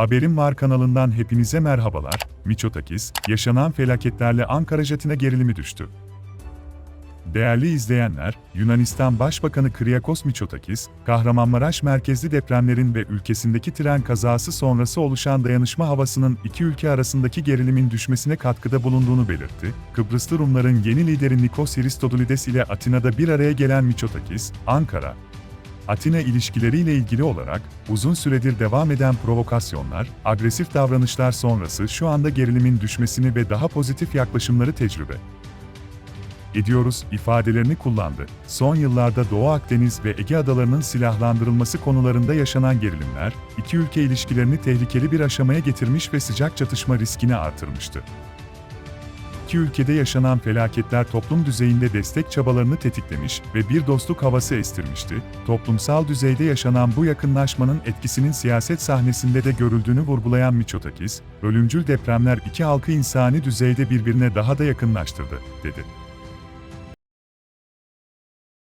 Haberim Var kanalından hepinize merhabalar. Miçotakis, yaşanan felaketlerle Ankara jetine gerilimi düştü. Değerli izleyenler, Yunanistan Başbakanı Kyriakos Mitsotakis, Kahramanmaraş merkezli depremlerin ve ülkesindeki tren kazası sonrası oluşan dayanışma havasının iki ülke arasındaki gerilimin düşmesine katkıda bulunduğunu belirtti. Kıbrıslı Rumların yeni lideri Nikos Christodoulides ile Atina'da bir araya gelen Mitsotakis, Ankara, Atina ilişkileriyle ilgili olarak uzun süredir devam eden provokasyonlar, agresif davranışlar sonrası şu anda gerilimin düşmesini ve daha pozitif yaklaşımları tecrübe ediyoruz ifadelerini kullandı. Son yıllarda Doğu Akdeniz ve Ege adalarının silahlandırılması konularında yaşanan gerilimler, iki ülke ilişkilerini tehlikeli bir aşamaya getirmiş ve sıcak çatışma riskini artırmıştı. İki ülkede yaşanan felaketler toplum düzeyinde destek çabalarını tetiklemiş ve bir dostluk havası estirmişti. Toplumsal düzeyde yaşanan bu yakınlaşmanın etkisinin siyaset sahnesinde de görüldüğünü vurgulayan Mitsotakis, ölümcül depremler iki halkı insani düzeyde birbirine daha da yakınlaştırdı, dedi.